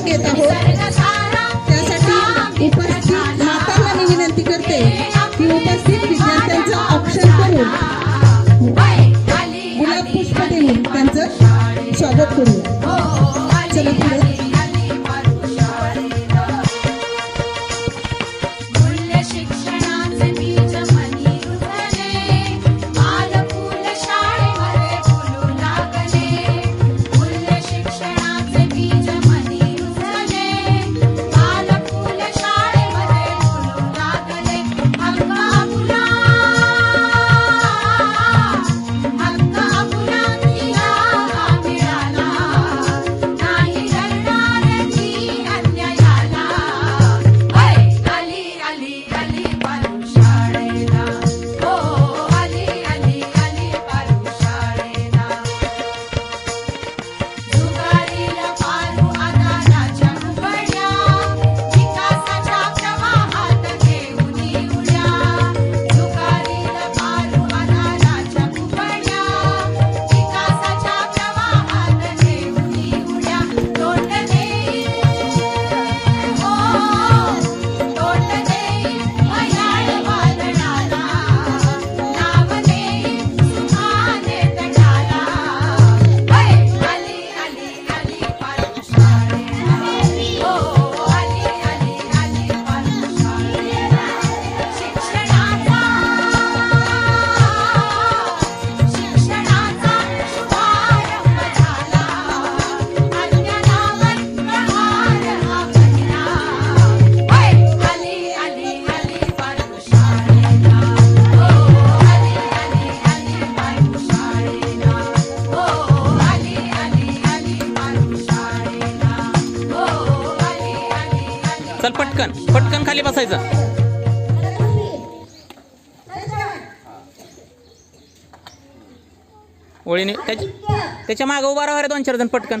जाणून घेत आहोत. त्यासाठी उपस्थित मातांना मी विनंती करते की उपस्थित विद्यार्थ्यांचा ऑप्शन करून पटकन पटकन खाली बसायचं. ओळीने त्याच्या त्याच्यामागे उभा राहा दोन चार जण पटकन.